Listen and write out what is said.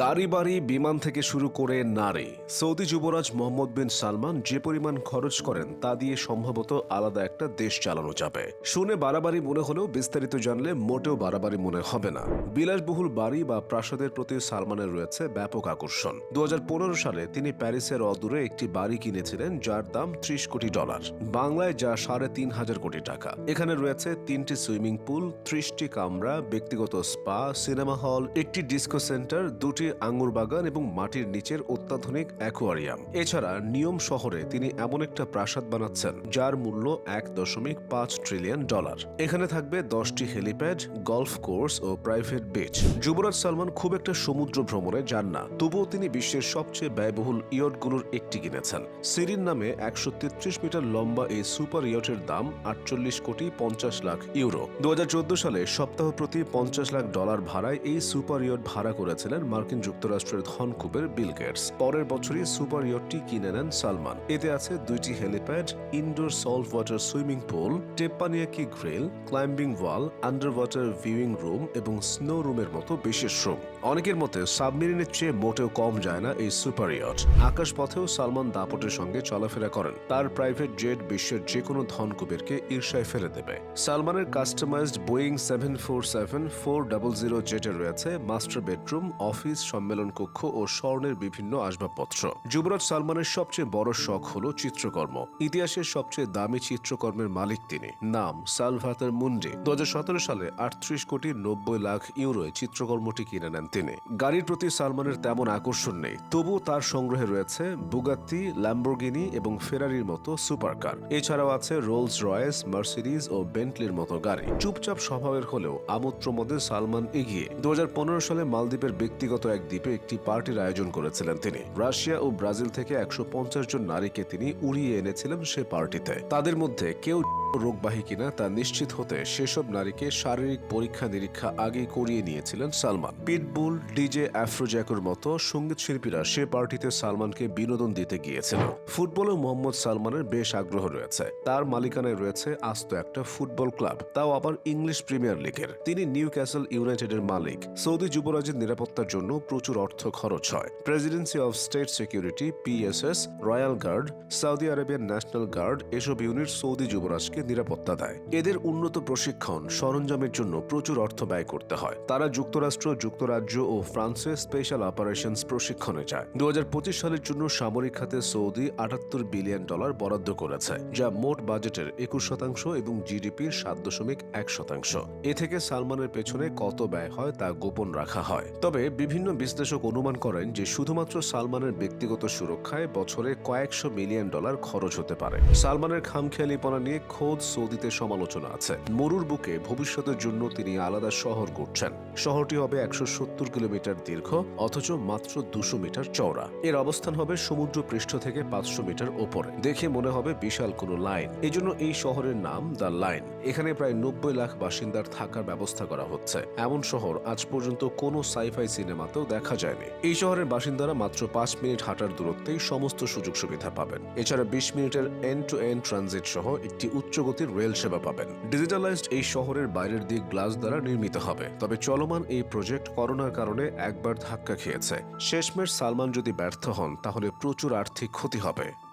গাড়ি বাড়ি বিমান থেকে শুরু করে নারী। সৌদি যুবরাজ মোহাম্মদ বিন সালমান যে পরিমাণ খরচ করেন তা দিয়ে সম্ভবত আলাদা একটা দেশ চালানো যাবে। শুনে বাড়াবাড়ি মনে হলেও বিস্তারিত জানলে মোটেও বাড়াবাড়ি মনে হবে না। বিলাসবহুল বাড়ি বা প্রাসাদের প্রতি সালমানের রয়েছে ব্যাপক আকর্ষণ। দু সালে তিনি প্যারিসের অদূরে একটি বাড়ি কিনেছিলেন যার দাম ত্রিশ কোটি ডলার। বাংলায় যা সাড়ে তিন হাজার কোটি টাকা। এখানে রয়েছে তিনটি সুইমিং পুল, ত্রিশটি কামরা, ব্যক্তিগত স্পা, সিনেমা হল, একটি ডিস্কো সেন্টার, দুটি আঙ্গুর বাগান এবং মাটির নিচের অত্যাধুনিক অ্যাকোয়ারিয়াম। এছাড়া নিয়ম শহরে তিনি এমন একটা প্রাসাদ বানাচ্ছেন, যার মূল্য এক দশমিক পাঁচ ট্রিলিয়ন ডলার এখানে থাকবে দশটি হেলিপ্যাড গলফ কোর্স ও প্রাইভেট বিচ যুবরাজ সালমান খুব একটা সমুদ্র ভ্রমণে যান না, তবুও তিনি বিশ্বের সবচেয়ে ব্যয়বহুল ইয়টগুলোর একটি কিনেছেন। সিরিন নামে একশো তেত্রিশ মিটার লম্বা এই সুপার ইয়টের দাম আটচল্লিশ কোটি পঞ্চাশ লাখ ইউরো। দু হাজার চোদ্দ সালে সপ্তাহ প্রতি পঞ্চাশ লাখ ডলার ভাড়ায় এই সুপার ইয়ট ভাড়া করেছিলেন মার্কিন যুক্তরাষ্ট্রের ধনকুবের বিল গেটস। পরের বছরই সুপার ইয়টটি কিনে নেন সালমান। এতে আছে দুইটি helipad, indoor salt water swimming pool, teppanyaki grill, climbing wall under water viewing room এবং স্নো রুমের মতো বিশেষ রুম। অনেকের মতে সাবমেরিনের চেয়ে মোটেও কম যায় না এই সুপার ইয়ট। আকাশপথেও সালমান দাপটের সঙ্গে চলাফেরা করেন। তার প্রাইভেট জেট বিশ্বের যে কোনো ধনকুবেরকে ঈর্ষায় ফেলে দেবে। সালমানের customised Boeing seven four seven four double zero জেটে রয়েছে মাস্টার বেডরুম, অফিস, সম্মেলন কক্ষ ও স্বর্ণের বিভিন্ন আসবাবপত্র। যুবরাজ সালমানের সবচেয়ে বড় শখ হল চিত্রকর্ম। ইতিহাসের সবচেয়ে দামি চিত্রকর্মের মালিক তিনি। নাম সালভাতার মুন্ডি। দু সালে আটত্রিশ কোটি নব্বই লাখ ইউরোয় চিত্রকর্মটি কিনে নেন তিনি। গাড়ির প্রতি সালমানের তেমন আকর্ষণ নেই। তবুও তার সংগ্রহে রয়েছে বুগাত্তি, ল্যাম্বোর্গিনি এবং ফেরারির মতো সুপার কার এছাড়াও আছে রোলস রয়েস, মার্সিডিজ ও বেন্টলির মতো গাড়ি। চুপচাপ স্বভাবের হলেও আমোত্র মধ্যে সালমান এগিয়ে। দু হাজার পনেরো সালে মালদ্বীপের ব্যক্তিগত এক দ্বীপে একটি পার্টির আয়োজন করেছিলেন তিনি। রাশিয়া ও ব্রাজিল থেকে একশো পঞ্চাশ জন নারীকে তিনি উড়িয়ে এনেছিলেন সে পার্টিতে। তাদের মধ্যে কেউ রোগবাহী কিনা তা নিশ্চিত হতে সেসব নারীকে শারীরিক পরীক্ষা নিরীক্ষা আগে করিয়ে নিয়েছিলেন সালমান। পিটবুল, ডিজে, অ্যাফ্রোজ্যাকোর মতো সংগীত শিল্পীরা সে পার্টিতে সালমানকে বিনোদন দিতে গিয়েছিল। ফুটবলে মোহাম্মদ সালমানের বেশ আগ্রহ রয়েছে। তার মালিকানায় রয়েছে আস্ত একটা ফুটবল ক্লাব, তাও আবার ইংলিশ প্রিমিয়ার লিগের। তিনি নিউ ক্যাসেল ইউনাইটেডের মালিক। সৌদি যুবরাজের নিরাপত্তার জন্য প্রচুর অর্থ খরচ হয়। Presidency of state security P S S royal guard, Saudi Arabian national guard, এসব ইউনিট সৌদি যুবরাজকে নিরাপত্তা দেয়। এদের উন্নত প্রশিক্ষণ সরঞ্জামের জন্য প্রচুর অর্থ ব্যয় করতে হয়। তারা যুক্তরাষ্ট্র, যুক্তরাজ্য ও ফ্রান্সে স্পেশাল অপারেশনস প্রশিক্ষণে যায়। দু সালের জন্য সামরিক খাতে সৌদি আটাত্তর বিলিয়ন ডলার বরাদ্দ করেছে, যা মোট বাজেটের একুশ শতাংশ এবং জিডিপির সাত দশমিক এক শতাংশ। এ থেকে সালমানের পেছনে কত ব্যয় হয় তা গোপন রাখা হয়। তবে বিভিন্ন বিশ্লেষক অনুমান করেন যে শুধুমাত্র সালমানের ব্যক্তিগত সুরক্ষায় বছরে কয়েকশো মিলিয়ন ডলার খরচ হতে পারে। সালমানের খামখেয়ালিপনা নিয়ে খোদ সৌদিতে সমালোচনা আছে। মরুর বুকে ভবিষ্যতের জন্য তিনি আলাদা শহর করছেন শহরটি হবে একশো সত্তর কিলোমিটার দীর্ঘ, অথচ মাত্র দুশো মিটার চওড়া। এর অবস্থান হবে সমুদ্র পৃষ্ঠ থেকে পাঁচশো মিটার ওপরে। দেখে মনে হবে বিশাল কোনো লাইন। এজন্য এই শহরের নাম দ্য লাইন। এখানে প্রায় নব্বই লাখ বাসিন্দার থাকার ব্যবস্থা করা হচ্ছে। এমন শহর আজ পর্যন্ত কোনো সাইফাই সিনেমাতেও দেখা যায়নি। এই শহরের বাসিন্দারা মাত্র পাঁচ মিনিট হাঁটার দূরত্বেই সমস্ত সুযোগ সুবিধা পাবেন। এছাড়া বিশ মিনিটের এন্ড টু এন্ড ট্রানজিট সহ একটি উচ্চগতির রেল সেবা পাবেন। ডিজিটালাইজড এই শহরের বাইরের দিক গ্লাস দ্বারা নির্মিত হবে। তবে চলমান এই প্রজেক্ট করোনার কারণে একবার ধাক্কা খেয়েছে। শেষমেশ সালমান যদি ব্যর্থ হন, তাহলে প্রচুর আর্থিক ক্ষতি হবে।